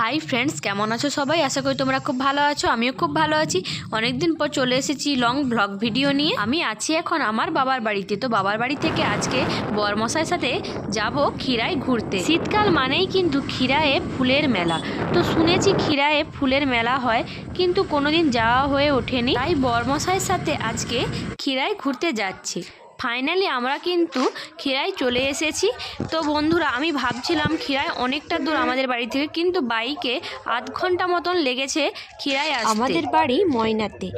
Hi friends কেমন আছো সবাই? আশা করি তোমরা খুব ভালো আছো, আমিও খুব ভালো আছি। অনেকদিন পর চলে এসেছি লং ব্লগ ভিডিও নিয়ে। আমি আছি এখন আমার বাবার বাড়িতে। তো বাবার বাড়ি থেকে আজকে বরমশাইয়ের সাথে যাব ক্ষীরায় ঘুরতে। শীতকাল মানেই কিন্তু ক্ষীরায়ে ফুলের মেলা। তো শুনেছি ক্ষীরায়ে ফুলের মেলা হয়, কিন্তু কোনোদিন যাওয়া হয়ে ওঠেনি। তাই বরমশাইয়ের সাথে আজকে ক্ষীরায় ঘুরতে যাচ্ছি। ফাইনালি আমরা কিন্তু ক্ষীরায় চলে এসেছি। তো বন্ধুরা, আমি ভাবছিলাম ক্ষীরায় অনেকটা দূর আমাদের বাড়ি থেকে, কিন্তু বাইকে আধ ঘণ্টা মতন লেগেছে আসতে। আমাদের বাড়ি ময়নাতে।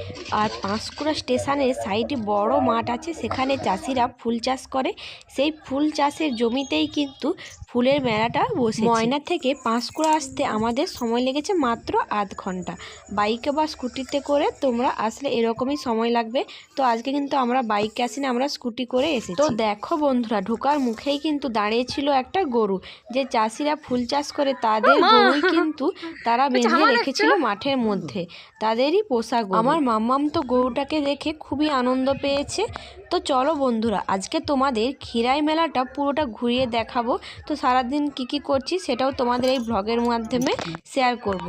আর পাঁশকুড়া স্টেশনের সাইডে বড় মাঠ আছে, সেখানে চাষিরা ফুল চাষ করে। সেই ফুল চাষের জমিতেই কিন্তু ফুলের মেলাটা বসে ময়না থেকে পাঁশকুড়া আসতে আমাদের সময় লেগেছে মাত্র আধ ঘণ্টা। বাইকে বা স্কুটিতে করে তোমরা আসলে এরকমই সময় লাগবে। তো আজকে কিন্তু আমরা বাইকে আসিনি, আমরা স্কুটি করে এসেছি। তো দেখো বন্ধুরা ঢোকার মুখেই কিন্তু দাঁড়িয়েছিল একটা গরু। যে চাষিরা ফুল চাষ করে তাদের গরুই কিন্তু তারা বেঁধে রেখেছিল মাঠের মধ্যে। তাদেরই পোষা গরু। আমার মাম্মাম তো গরুটাকে দেখে খুবই আনন্দ পেয়েছে। তো চলো বন্ধুরা আজকে তোমাদের ক্ষীরাই মেলাটা পুরোটা ঘুরিয়ে দেখাবো। তো সারাদিন কি কি করছি সেটাও তোমাদের এই ব্লগের মাধ্যমে শেয়ার করব।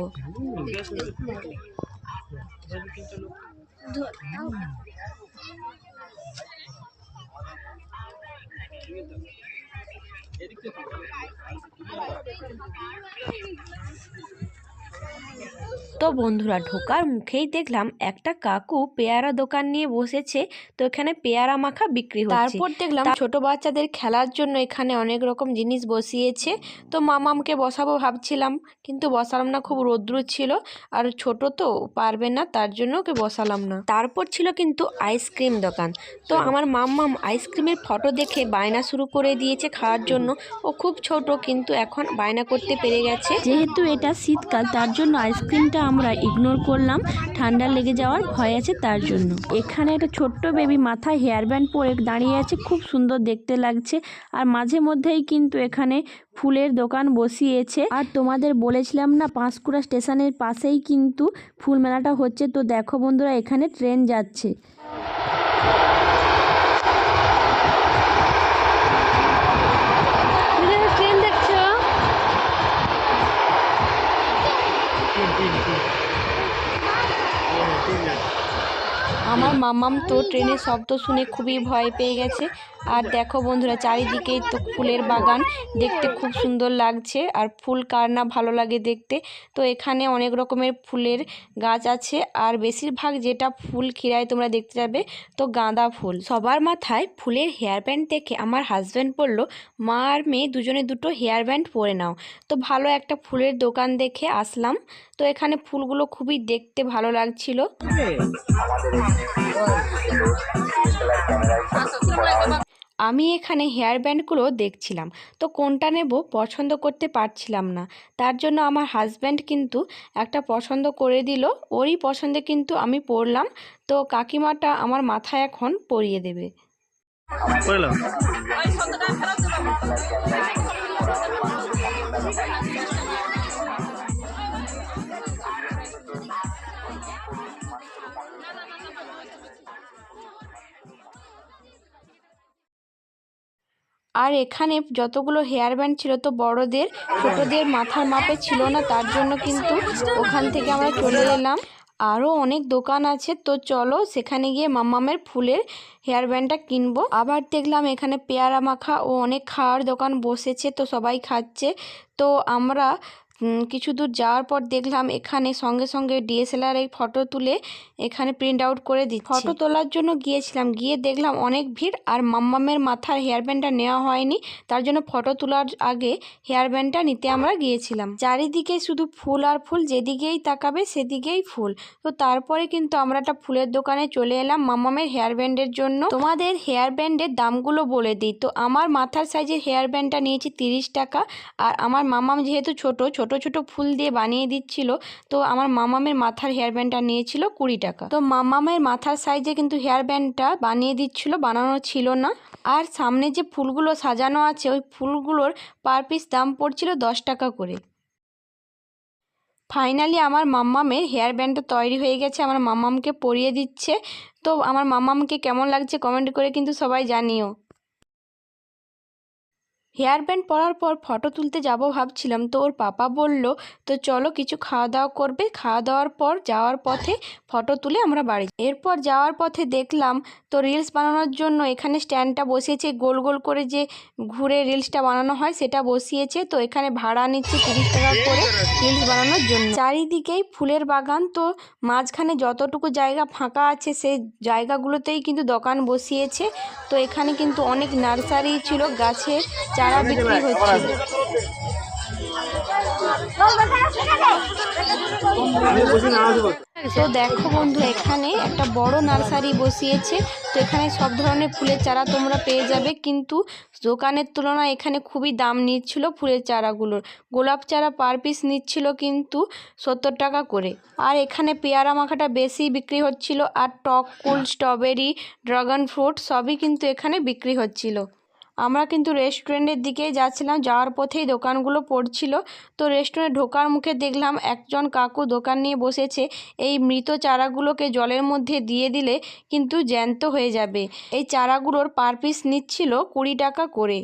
электро. তো বন্ধুরা ঢোকার মুখেই দেখলাম একটা কাকু পেয়ারা দোকান নিয়ে বসেছে। তো এখানে পেয়ারা মাখা বিক্রি হচ্ছে। তারপর দেখলাম ছোট বাচ্চাদের খেলার জন্য এখানে অনেক রকম জিনিস বসিয়েছে। তো মামামকে বসাবো ভাবছিলাম কিন্তু বসালাম না খুব রৌদ্র ছিল। আর ছোট তো পারবে না তার জন্য ওকে বসালাম না। তারপর ছিল কিন্তু আইসক্রিম দোকান। তো আমার মাম্মাম আইসক্রিমের ফটো দেখে বায়না শুরু করে দিয়েছে খাওয়ার জন্য। ও খুব ছোট কিন্তু এখন বায়না করতে পেরে গেছে। যেহেতু এটা শীতকাল তার জন্য আইসক্রিমটা আমরা ইগনোর করলাম। ঠান্ডা লেগে যাওয়ার ভয় আছে তার জন্য। এখানে একটা ছোট্ট বেবি মাথায় হেয়ার ব্যান্ড পরে দাঁড়িয়ে আছে, খুব সুন্দর দেখতে লাগছে। আর মাঝে মধ্যেই কিন্তু এখানে ফুলের দোকান বসিয়েছে। আর তোমাদের বলেছিলাম না, পাঁশকুড়া স্টেশনের পাশেই কিন্তু ফুল মেলাটা হচ্ছে। তো দেখো বন্ধুরা, এখানে ট্রেন যাচ্ছে ট্রেন দেখছ আমার মামাম তো ট্রেনের শব্দ শুনে খুবই ভয় পেয়ে গেছে। আর দেখো বন্ধুরা, চারিদিকে তো ফুলের বাগান। দেখতে খুব সুন্দর লাগছে। আর ফুল কার না ভালো লাগে দেখতে। তো এখানে অনেক রকমের ফুলের গাছ আছে। আর বেশিরভাগ যেটা ফুল খিরায় তোমরা দেখতে যাবে তো গাঁদা ফুল। সবার মাথায় ফুলের হেয়ার ব্যান্ড দেখে আমার হাজব্যান্ড বলল, মা আর মেয়ে দুজনে দুটো হেয়ার ব্যান্ড পরে নাও। তো ভালো একটা ফুলের দোকান দেখে আসলাম। তো এখানে ফুলগুলো খুবই দেখতে ভালো লাগছিল। আমি এখানে হেয়ার ব্যান্ডগুলো দেখছিলাম তো কোনটা নেব পছন্দ করতে পারছিলাম না। তার জন্য আমার হাজব্যান্ড কিন্তু একটা পছন্দ করে দিল ওরই পছন্দে কিন্তু আমি পরলাম তো কাকিমাটা আমার মাথায় এখন পরিয়ে দেবে। আর এখানে যতগুলো হেয়ার ব্যান্ড ছিল তো বড়দের, ছোটদের মাথার মাপে ছিল না, তার জন্য কিন্তু ওখান থেকে আমরা চলে এলাম। আরও অনেক দোকান আছে, তো চলো সেখানে গিয়ে মাম্মামের ফুলের হেয়ার ব্যান্ডটা কিনবো। আবার দেখলাম এখানে পেয়ারা মাখা ও অনেক খাওয়ার দোকান বসেছে, তো সবাই খাচ্ছে। তো আমরা কিছু দূর যাওয়ার পর দেখলাম এখানে সঙ্গে সঙ্গে ডিএসএলআর এই ফটো তুলে এখানে প্রিন্ট আউট করে দিচ্ছে। ফটো তোলার জন্য গিয়েছিলাম, গিয়ে দেখলাম অনেক ভিড় আর মাম্মামের মাথার হেয়ার ব্যান্ডটা নেওয়া হয়নি, তার জন্য ফটো তোলার আগে হেয়ার ব্যান্ডটা নিতে আমরা গিয়েছিলাম। চারিদিকে শুধু ফুল আর ফুল, যেদিকেই তাকাবে সেদিকেই ফুল। তো তারপরে কিন্তু আমরা একটা ফুলের দোকানে চলে এলাম মাম্মামের হেয়ার ব্যান্ডের জন্য। তোমাদের হেয়ার ব্যান্ডের দামগুলো বলে দিই। তো আমার মাথার সাইজের হেয়ার ব্যান্ডটা নিয়েছি তিরিশ টাকা আর আমার মামাম যেহেতু ছোট ছোট ছোট ছোট ফুল দিয়ে বানিয়ে দিচ্ছিল। তো আমার মামামের মাথার হেয়ার ব্যান্ডটা নিয়েছিল কুড়ি টাকা। তো মামামের মাথার সাইজে কিন্তু হেয়ার ব্যান্ডটা বানিয়ে দিচ্ছিল, বানানো ছিল না। আর সামনে যে ফুলগুলো সাজানো আছে, ওই ফুলগুলোর পার পিস দাম পড়ছিল দশ টাকা করে। ফাইনালি আমার মাম্মামের হেয়ার ব্যান্ডটা তৈরি হয়ে গেছে, আমার মাম্মামকে পরিয়ে দিচ্ছে। তো আমার মাম্মামকে কেমন লাগছে কমেন্ট করে কিন্তু সবাই জানিও। হেয়ার ব্যান্ড পরার পর ফটো তুলতে যাব ভাবছিলাম। তো ওর পাপা বলল, তো চলো কিছু খাওয়া দাওয়া করবে। খাওয়া দাওয়ার পর যাওয়ার পথে ফটো তুলে আমরা বাড়ি এরপর যাওয়ার পথে দেখলাম, তো রিলস বানানোর জন্য এখানে স্ট্যান্ডটা বসিয়েছে। গোল গোল করে যে ঘুরে রিলসটা বানানো হয়, সেটা বসিয়েছে। তো এখানে ভাড়া নিচ্ছে তিরিশ টাকা করে রিলস বানানোর জন্য। চারিদিকেই ফুলের বাগান। তো মাঝখানে যতটুকু জায়গা ফাঁকা আছে সেই জায়গাগুলোতেই কিন্তু দোকান বসিয়েছে। তো এখানে কিন্তু অনেক নার্সারি ছিল। গাছের চারা বিক্রি হচ্ছিল তো দেখো বন্ধু এখানে একটা বড় নার্সারি বসিয়েছে। তো এখানে সব ধরনের ফুলের চারা তোমরা পেয়ে যাবে। কিন্তু দোকানের তুলনায় এখানে খুবই দাম নিচ্ছিল ফুলের চারাগুলোর। গোলাপ চারা পার পিস নিচ্ছিল কিন্তু সত্তর টাকা করে। আর এখানে পেয়ারা মাখাটা বেশি বিক্রি হচ্ছিল। আর টক কুল স্ট্রবেরি ড্রাগন ফ্রুট সবই কিন্তু এখানে বিক্রি হচ্ছিল। আমরা কিন্তু রেস্টুরেন্টের দিকেই যাচ্ছিলাম। যাওয়ার পথেই দোকানগুলো পড়ছিল। তো রেস্টুরেন্টে ঢোকার মুখে দেখলাম একজন কাকু দোকান নিয়ে বসেছে। এই মৃত চারাগুলোকে জলের মধ্যে দিয়ে দিলে কিন্তু জ্যান্ত হয়ে যাবে। এই চারাগুলোর পার পিস নিচ্ছিল কুড়ি টাকা করে।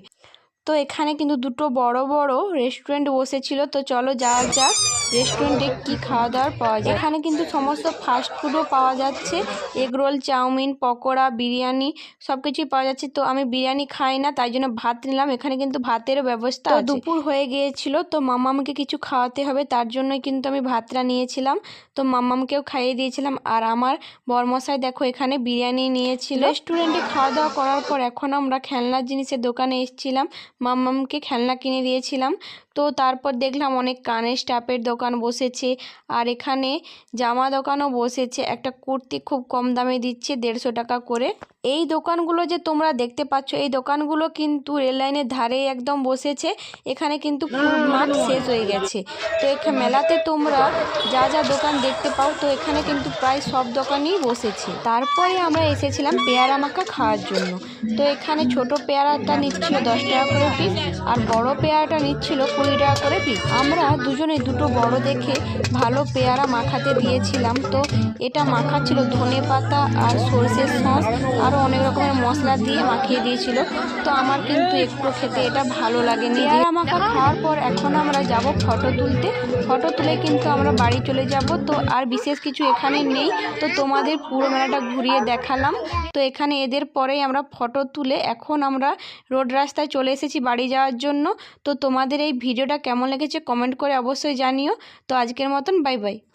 তো এখানে কিন্তু দুটো বড় বড় রেস্টুরেন্ট বসেছিল। তো চলো যাওয়া যাক রেস্টুরেন্টে কি খাওয়া দাওয়ার পাওয়া যায়। এখানে কিন্তু সমস্ত ফাস্ট ফুডও পাওয়া যাচ্ছে। Egg roll chowmein pakora biryani সব কিছুই পাওয়া যাচ্ছে। তো আমি বিরিয়ানি খাই না তাই জন্য ভাত নিলাম। এখানে কিন্তু ভাতেরও ব্যবস্থা দুপুর হয়ে গিয়েছিল তো মামামকে কিছু খাওয়াতে হবে তার জন্যই কিন্তু আমি ভাতটা নিয়েছিলাম। তো মামামকেও খাইয়ে দিয়েছিলাম। আর আমার বরমশাই দেখো এখানে বিরিয়ানি নিয়েছিল। রেস্টুরেন্টে খাওয়া দাওয়া করার পর এখন আমরা খেলনার জিনিসের দোকানে এসেছিলাম। মাম্মামকে খেলনা কিনে দিয়েছিলাম। তো তারপর দেখলাম অনেক কানের স্টাফের দোকান বসেছে। আর এখানে জামা দোকানও বসেছে। একটা কুর্তি খুব কম দামে দিচ্ছে, দেড়শো টাকা করে। এই দোকানগুলো যে তোমরা দেখতে পাচ্ছ, এই দোকানগুলো কিন্তু রেল লাইনের ধারে একদম বসেছে। এখানে কিন্তু মাঠ শেষ হয়ে গেছে। তো এখানে মেলাতে তোমরা যা যা দোকান দেখতে পাও, তো এখানে কিন্তু প্রায় সব দোকানই বসেছে। তারপরে আমরা এসেছিলাম পেয়ারা মাখা খাওয়ার জন্য। তো এখানে ছোট পেয়ারাটা নিচ্ছিল দশ টাকা করে পিস আর বড় পেয়ারাটা নিচ্ছিল কুড়ি টাকা করে পিস আমরা দুজনে দুটো বড় দেখে ভালো পেয়ারা মাখাতে দিয়েছিলাম। তো এটা মাখা ছিল ধনে পাতা আর সর্ষের সস। আরও অনেক রকমের মশলা দিয়ে মাখিয়ে দিয়েছিল। তো আমার কিন্তু একটু খেতে এটা ভালো লাগেনি। পেয়ারা মাখা খাওয়ার পর এখন আমরা যাব ফটো তুলতে। ফটো তুলে কিন্তু আমরা বাড়ি চলে যাব। তো আর বিশেষ কিছু এখানে নেই। তো তোমাদের পুরো মেলাটা ঘুরিয়ে দেখালাম। তো এখানে এদের পরেই আমরা ফটো তুলে এখন আমরা রোড রাস্তায় চলে এসেছি বাড়ি যাওয়ার জন্য। তো তোমাদের এই ভিডিওটা কেমন লেগেছে কমেন্ট করে অবশ্যই জানিও। তো আজকের মতন বাই বাই।